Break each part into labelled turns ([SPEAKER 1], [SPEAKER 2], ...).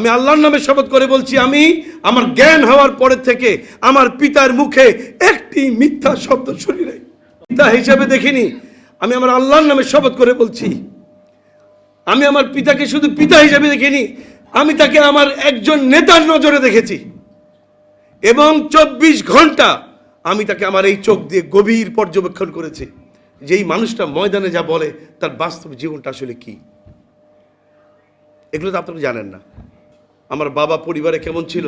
[SPEAKER 1] আমি আল্লাহর নামে শপথ করে বলছি, আমি আমার জ্ঞান হওয়ার পরে থেকে আমার পিতার মুখে একটি মিথ্যা শব্দ শুনি নাই। পিতা হিসাবে দেখিনি। আমি আমার আল্লাহর নামে শপথ করে বলছি, আমি আমার পিতাকে শুধু পিতা হিসাবে দেখিনি, আমি তাকে আমার একজন নেতার নজরে দেখেছি। এবং চব্বিশ ঘণ্টা আমি তাকে আমার এই চোখ দিয়ে গভীর পর্যবেক্ষণ করেছি যে এই মানুষটা ময়দানে যা বলে, তার বাস্তব জীবনটা আসলে কি? এগুলো তো আপনারা জানেন না। আমার বাবা পরিবারে কেমন ছিল?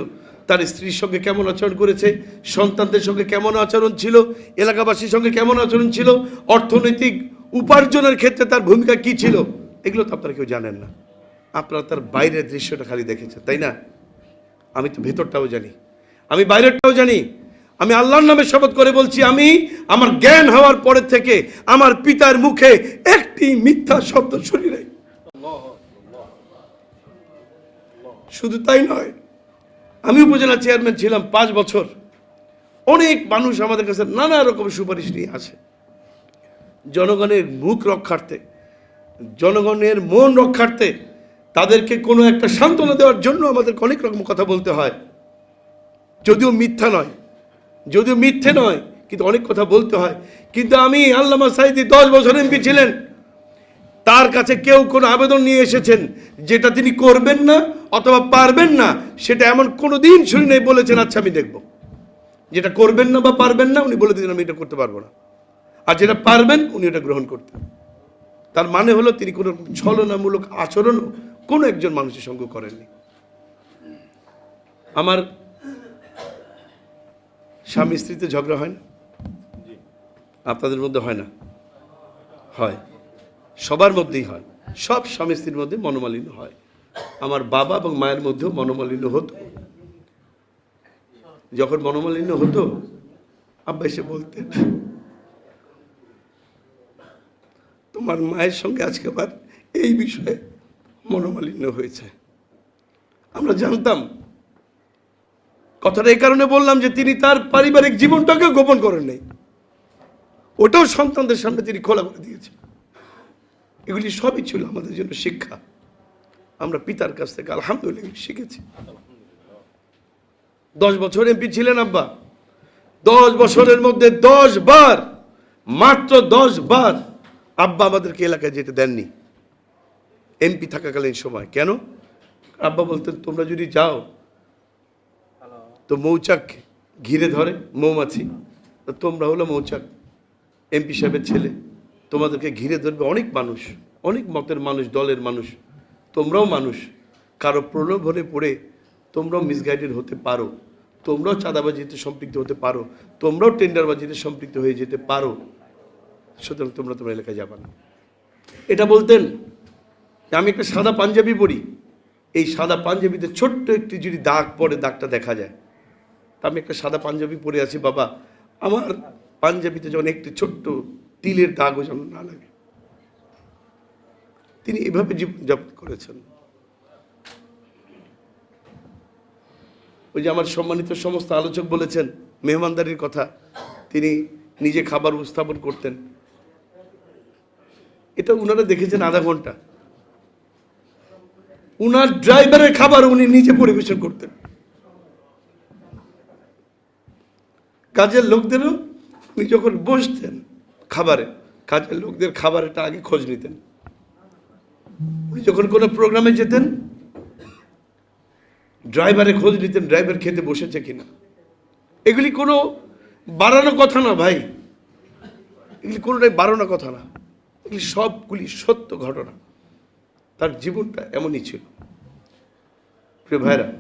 [SPEAKER 1] তার স্ত্রীর সঙ্গে কেমন আচরণ করেছে? সন্তানদের সঙ্গে কেমন আচরণ ছিল? এলাকাবাসীর সঙ্গে কেমন আচরণ ছিল? অর্থনৈতিক উপার্জনের ক্ষেত্রে তার ভূমিকা কি ছিল? এগুলো তো আপনারা কেউ জানেন না। আপনারা তার বাইরের দৃশ্যটা খালি দেখেছেন, তাই না? আমি তো ভেতরটাও জানি। আমি বাইরেরটাও জানি। আমি আল্লাহর নামে শপথ করে বলছি, আমি আমার জ্ঞান হওয়ার পরে থেকে আমার পিতার মুখে একটি মিথ্যা শব্দ শুনি নাই। শুধু তাই নয়, আমি উপজেলা চেয়ারম্যান ছিলাম পাঁচ বছর। অনেক মানুষ আমাদের কাছে নানা রকম সুপারিশ নিয়ে আসে। জনগণের মুখ রক্ষার্থে, জনগণের মন রক্ষার্থে তাদেরকে কোনো একটা সান্ত্বনা দেওয়ার জন্য আমাদেরকে অনেক রকম কথা বলতে হয়। যদিও মিথ্যা নয়, যদিও মিথ্যে নয়, কিন্তু অনেক কথা বলতে হয়। কিন্তু আমি আল্লামা সাইদি দশ বছর এমপি ছিলেন। তার কাছে কেউ কোনো আবেদন নিয়ে এসেছেন যেটা তিনি করবেন না অথবা পারবেন না, সেটা এমন কোনো দিন শুনি নেই বলেছেন আচ্ছা আমি দেখব। যেটা করবেন না বা পারবেন না, উনি বলে দিলেন, আমি এটা করতে পারব না। আর যেটা পারবেন, উনি এটা গ্রহণ করতেন। তার মানে হলো, তিনি কোনো ছলনামূলক আচরণ কোনো একজন মানুষের সঙ্গে করেননি। আমার স্বামী স্ত্রীতে ঝগড়া হয় না? আপনাদের মধ্যে হয় না? হয়। সবার মধ্যেই হয়। সব স্বামী স্ত্রীর মধ্যে মনোমালিন্য হয়। আমার বাবা এবং মায়ের মধ্যেও মনোমালিন্য হতো। যখন মনোমালিন্য হতো, আব্বা এসে বলতেন, তোমার মায়ের সঙ্গে আজকে আবার এই বিষয়ে মনোমালিন্য হয়েছে। আমরা জানতাম। কথাটা এই কারণে বললাম যে তিনি তার পারিবারিক জীবনটাকে গোপন করেন নাই। ওটাও সন্তানদের সামনে তিনি খোলা করে দিয়েছেন। এগুলি সবই ছিল আমাদের জন্য শিক্ষা। আমরা পিতার কাছ থেকে আলহামদুলিল্লাহ শিখেছি। দশ বছর এমপি ছিলেন আব্বা। দশ বছরের মধ্যে দশ বার, মাত্র দশ বার আব্বা আমাদেরকে এলাকায় যেতে দেননি। এমপি থাকাকালীন সময়। কেন? আব্বা বলতেন, তোমরা যদি যাও, তো মৌচাক ঘিরে ধরে, মৌমাছি। তোমরা হলো মৌচাক, এমপি সাহেবের ছেলে। তোমাদেরকে ঘিরে ধরবে অনেক মানুষ, অনেক মতের মানুষ, দলের মানুষ। তোমরাও মানুষ। কারও প্রলোভনে পড়ে তোমরাও মিসগাইডেড হতে পারো। তোমরাও চাঁদাবাজিতে সম্পৃক্ত হতে পারো। তোমরাও টেন্ডারবাজিতে সম্পৃক্ত হয়ে যেতে পারো। সুতরাং তোমরা তোমার এলাকায় যাবা না। এটা বলতেন আমি একটা সাদা পাঞ্জাবি পরি। এই সাদা পাঞ্জাবিতে ছোট্ট একটি যদি দাগ পড়ে, দাগটা দেখা যায়। আমি একটা সাদা পাঞ্জাবি পরে আছি, বাবা। আমার পাঞ্জাবিতে যখন একটি ছোট্ট তিলের দাগও যেন না লাগে। তিনি এভাবে জীবনযাপন করেছেন। ওই যে আমার সম্মানিত সমস্ত আলোচক বলেছেন, মেহমানদারির কথা, তিনি নিজে খাবার উপস্থাপন করতেন। এটা উনারা দেখেছেন আধা ঘণ্টা। উনার ড্রাইভারের খাবার উনি নিজে পরিবেশন করতেন। কাজের লোকদেরও উনি যখন বসতেন খাবারে, কাজের লোকদের খাবারটা আগে খোঁজ নিতেন। উনি যখন কোনো প্রোগ্রামে যেতেন, ড্রাইভারে খোঁজ নিতেন, ড্রাইভার খেতে বসেছে কিনা। এগুলি কোনো বাড়ানো কথা না ভাই। এগুলি কোনোটাই বাড়ানো কথা না। এগুলি সবগুলি সত্য ঘটনা। তার জীবনটা এমনই ছিল। প্রিয় ভাইরা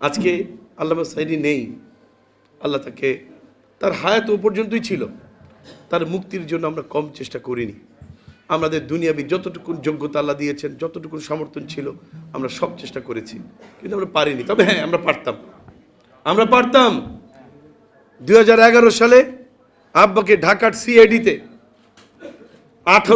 [SPEAKER 1] আজকে আল্লামা সাইদি নেই। আল্লাহ তাকে, তার হায়াত ও পর্যন্তই ছিল। তার মুক্তির জন্য আমরা কম চেষ্টা করিনি। আমাদের দুনিয়াবি যতটুকুন যোগ্যতা আল্লাহ দিয়েছেন, যতটুকু সমর্থন ছিল, আমরা সব চেষ্টা করেছি। কিন্তু আমরা পারিনি। তবে হ্যাঁ আমরা পারতাম। আমরা পারতাম। দুই হাজার এগারো সালে আব্বাকে ঢাকার সিআইডিতে আঠারো